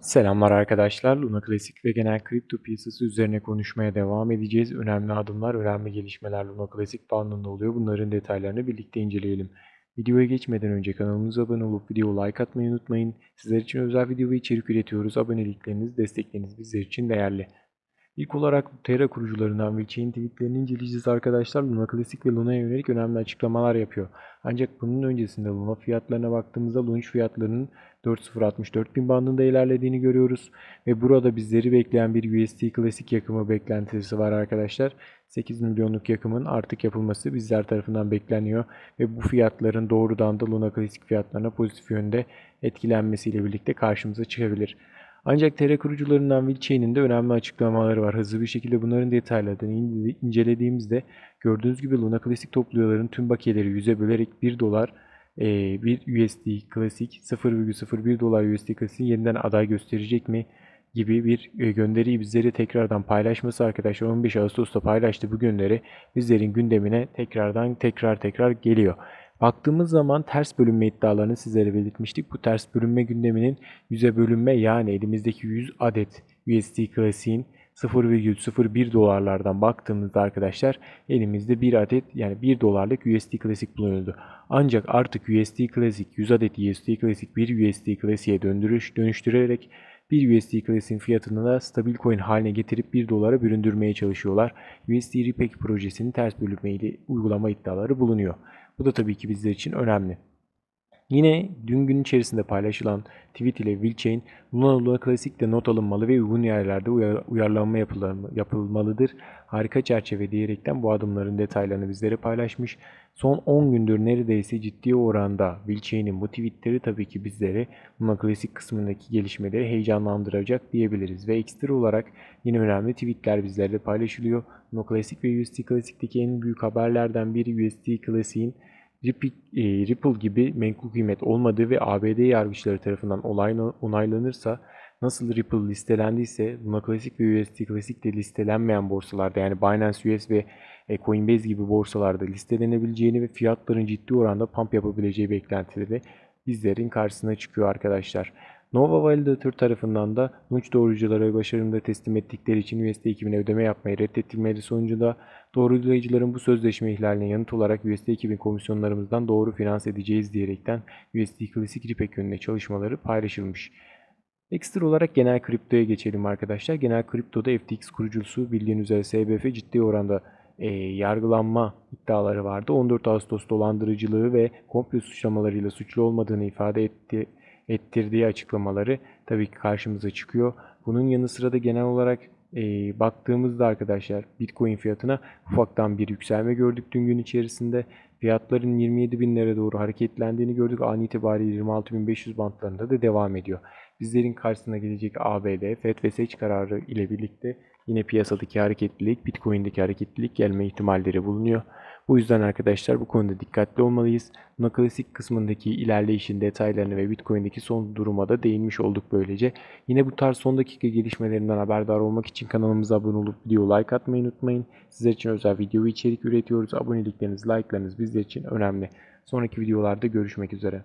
Selamlar arkadaşlar. Luna Klasik ve genel kripto piyasası üzerine konuşmaya devam edeceğiz. Önemli adımlar, önemli gelişmeler Luna Klasik bandında oluyor. Bunların detaylarını birlikte inceleyelim. Videoya geçmeden önce kanalımıza abone olup video like atmayı unutmayın. Sizler için özel video ve içerik üretiyoruz. Abonelikleriniz, destekleriniz bizler için değerli. İlk olarak Terra kurucularından Wilchain tweetlerini inceleyeceğiz arkadaşlar. Luna Classic ve Luna'ya yönelik önemli açıklamalar yapıyor. Ancak bunun öncesinde Luna fiyatlarına baktığımızda launch fiyatlarının 4.064 bin bandında ilerlediğini görüyoruz. Ve burada bizleri bekleyen bir USD Classic yakımı beklentisi var arkadaşlar. 8 milyonluk yakımın artık yapılması bizler tarafından bekleniyor. Ve bu fiyatların doğrudan da Luna Classic fiyatlarına pozitif yönde etkilenmesiyle birlikte karşımıza çıkabilir. Ancak Terra kurucularından Wilchain'in de önemli açıklamaları var. Hızlı bir şekilde bunların detaylarını incelediğimizde gördüğünüz gibi Luna Classic topluyorların tüm bakiyeleri 100'e bölerek 1 dolar e, bir USD Classic 0,01 dolar USD Classic yeniden aday gösterecek mi gibi bir e, gönderiyi bizlere tekrardan paylaşması arkadaşlar 15 Ağustos'ta paylaştı bu gönderi bizlerin gündemine tekrardan tekrar tekrar geliyor. Baktığımız zaman ters bölünme iddialarını sizlere belirtmiştik. Bu ters bölünme gündeminin yüze bölünme yani elimizdeki 100 adet USD klasiğin 0,01 dolarlardan baktığımızda arkadaşlar elimizde 1 adet yani 1 dolarlık USD klasik bulunuyordu. Ancak artık USD klasik 100 adet USD klasik 1 USD klasiğe döndürüş, dönüştürerek bir USD klasiğin fiyatını da stabil coin haline getirip 1 dolara büründürmeye çalışıyorlar. USD Repack projesinin ters bölünmeyi uygulama iddiaları bulunuyor. Bu da tabii ki bizler için önemli. Yine dün gün içerisinde paylaşılan tweet ile Wilchain, Luna Luna Classic'te not alınmalı ve uygun yerlerde uyar, uyarlanma yapılmalıdır. Harika çerçeve diyerekten bu adımların detaylarını bizlere paylaşmış. Son 10 gündür neredeyse ciddi oranda Wilchain'in bu tweetleri tabii ki bizleri Luna Classic kısmındaki gelişmeleri heyecanlandıracak diyebiliriz. Ve ekstra olarak yine önemli tweetler bizlerle paylaşılıyor. Luna Classic ve USD Classic'teki en büyük haberlerden biri USD Classic'in Ripple gibi menkul kıymet olmadığı ve ABD yargıçları tarafından onaylanırsa nasıl Ripple listelendiyse Luna Classic ve USD Classic de listelenmeyen borsalarda yani Binance US ve e, Coinbase gibi borsalarda listelenebileceğini ve fiyatların ciddi oranda pump yapabileceği beklentileri bizlerin karşısına çıkıyor arkadaşlar. Nova Validator tarafından da Nunç doğruculara başarımda teslim ettikleri için USD ekibine ödeme yapmayı reddettirmeleri sonucunda doğrulayıcıların bu sözleşme ihlaline yanıt olarak USD ekibin komisyonlarımızdan doğru finans edeceğiz diyerekten USD Classic Ripek yönüne çalışmaları paylaşılmış. Ekstra olarak genel kriptoya geçelim arkadaşlar. Genel kriptoda FTX kurucusu bildiğiniz üzere SBF ciddi oranda e, yargılanma iddiaları vardı. 14 Ağustos dolandırıcılığı ve komplo suçlamalarıyla suçlu olmadığını ifade etti ettirdiği açıklamaları tabii ki karşımıza çıkıyor. Bunun yanı sıra da genel olarak e, baktığımızda arkadaşlar Bitcoin fiyatına ufaktan bir yükselme gördük dün gün içerisinde. Fiyatların 27 binlere doğru hareketlendiğini gördük. An itibariyle 26.500 bantlarında da devam ediyor. Bizlerin karşısına gelecek ABD, FED ve SEC kararı ile birlikte yine piyasadaki hareketlilik, Bitcoin'deki hareketlilik gelme ihtimalleri bulunuyor. Bu yüzden arkadaşlar bu konuda dikkatli olmalıyız. Buna klasik kısmındaki ilerleyişin detaylarını ve Bitcoin'deki son duruma da değinmiş olduk böylece. Yine bu tarz son dakika gelişmelerinden haberdar olmak için kanalımıza abone olup video like atmayı unutmayın. Sizler için özel video içerik üretiyoruz. Abonelikleriniz, like'larınız bizler için önemli. Sonraki videolarda görüşmek üzere.